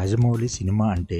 Rajamouli cinema అంటే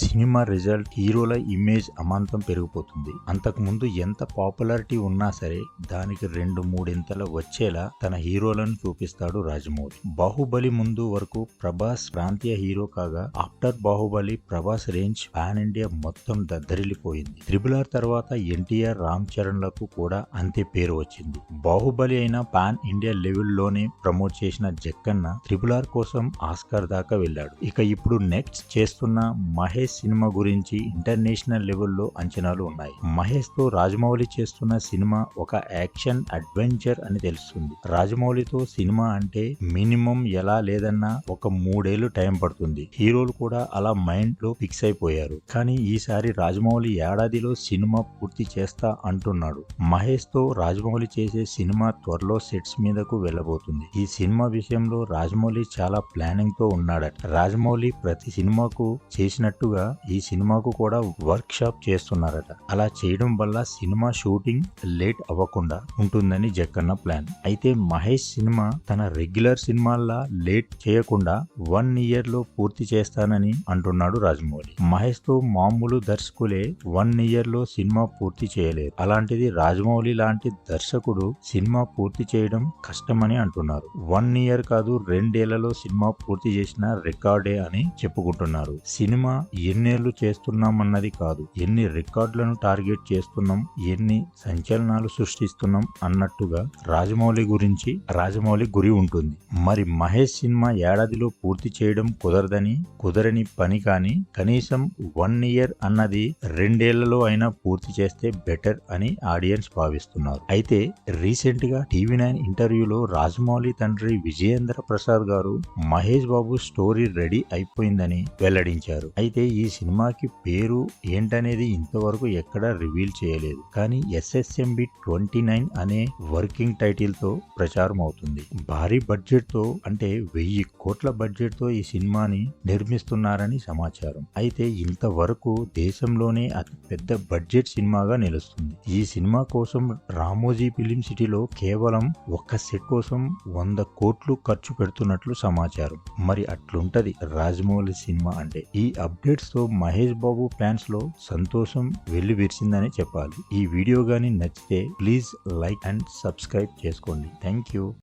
cinema result హీరోల image అమాంతం పెరిగిపోతుంది. అంతకు ముందు ఎంత పాపులారిటీ ఉన్నా సరే దానికి రెండు మూడింతల వచ్చేలా తన హీరోలను చూపిస్తాడు రాజమౌళి. బాహుబలి ముందు వరకు ప్రభాస్ ప్రాంతీయ హీరో కాగా after Baahubali Prabhas range pan India మొత్తం దద్దరిల్లిపోయింది. త్రిబుల్ ఆర్ తర్వాత ఎన్టీఆర్ రామ్ చరణ్లకు కూడా అంతే పేరు వచ్చింది. బాహుబలి అయిన పాన్ ఇండియా లెవెల్లోనే ప్రమోట్ చేసిన జక్కన్న త్రిబుల్ ఆర్ కోసం ఆస్కార్ దాకా వెళ్ళాడు. ఇక ఇప్పుడు నెక్స్ట్ చేస్తున్న మహేష్ సినిమా గురించి ఇంటర్నేషనల్ లెవెల్లో అంచనాలు ఉన్నాయి. మహేష్తో రాజమౌళి చేస్తున్న సినిమా ఒక యాక్షన్ అడ్వెంచర్ అని తెలుస్తుంది. రాజమౌళితో సినిమా అంటే మినిమం ఎలా లేదన్నా ఒక మూడేళ్ళు టైం పడుతుంది. హీరోలు కూడా అలా మైండ్లో ఫిక్స్ అయిపోయారు. కానీ ఈసారి రాజమౌళి ఏడాదిలో సినిమా పూర్తి చేస్తా అంటున్నాడు. మహేష్తో రాజమౌళి చేసే సినిమా త్వరలో సెట్స్ మీదకు వెళ్ళబోతుంది. ఈ సినిమా విషయంలో రాజమౌళి చాలా ప్లానింగ్తో ఉన్నాడట. రాజమౌళి ప్రతి సినిమాకు చేసినట్టుగా ఈ సినిమాకు కూడా వర్క్ షాప్ చేస్తున్నారట. అలా చేయడం వల్ల సినిమా షూటింగ్ లేట్ అవ్వకుండా ఉంటుందని జక్కన్న ప్లాన్ అయితే మహేష్ సినిమా తన రెగ్యులర్ సినిమాల్లా లేట్ చేయకుండా వన్ ఇయర్లో పూర్తి చేస్తానని అంటున్నాడు రాజమౌళి. మహేష్తో మామూలు దర్శకులే వన్ ఇయర్లో సినిమా పూర్తి చేయలేదు అలాంటిది రాజమౌళి లాంటి దర్శకుడు సినిమా పూర్తి చేయడం కష్టమని అంటున్నారు. వన్ ఇయర్ కాదు రెండేళ్ళలో సినిమా పూర్తి చేసిన రికార్డే అని చెప్పుకుంటున్నారు. సినిమా ఎన్నేళ్ళు చేస్తున్నామన్నది కాదు. ఎన్ని రికార్డులను టార్గెట్ చేస్తున్నాం ఎన్ని సంచలనాలు సృష్టిస్తున్నాం అన్నట్టుగా రాజమౌళి గురించి రాజమౌళి గురి ఉంటుంది. మరి మహేష్ సినిమా ఏడాదిలో పూర్తి చేయడం కుదరదని కుదరని పని కానీ కనీసం వన్ ఇయర్ అన్నది రెండేళ్ళలో అయినా పూర్తి చేస్తే బెటర్ అని ఆడియన్స్ భావిస్తున్నారు. అయితే రీసెంట్గా టీవీ నైన్ ఇంటర్వ్యూలో రాజమౌళి తండ్రి విజయేంద్ర ప్రసాద్ గారు మహేష్ బాబు స్టోరీ రెడీ అయిపోయింది. అయిపోయిందని వెల్లడించారు. అయితే ఈ సినిమాకి పేరు ఏంటనేది ఇంతవరకు ఎక్కడా రివీల్ చేయలేదు. కానీ ఎస్ఎస్ఎంబి ట్వంటీ నైన్ అనే వర్కింగ్ టైటిల్తో ప్రచారం అవుతుంది భారీ బడ్జెట్తో అంటే వెయ్యి కోట్ల బడ్జెట్తో ఈ సినిమాని నిర్మిస్తున్నారని సమాచారం. అయితే ఇంతవరకు దేశంలోనే అతి పెద్ద బడ్జెట్ సినిమాగా నిలుస్తుంది. ఈ సినిమా కోసం రామోజీ ఫిలిం సిటీలో కేవలం ఒక్క సెట్ కోసం వంద కోట్లు ఖర్చు పెడుతున్నట్లు సమాచారం. మరి అట్లుంటది. రాజమౌళి సినిమా అంటే ఈ అప్డేట్స్తో మహేష్ బాబు ఫ్యాన్స్లో సంతోషం వెల్లువిరిచిందని చెప్పాలి. ఈ వీడియో గాని నచ్చితే ప్లీజ్ లైక్ అండ్ సబ్స్క్రైబ్ చేసుకోండి. Thank you.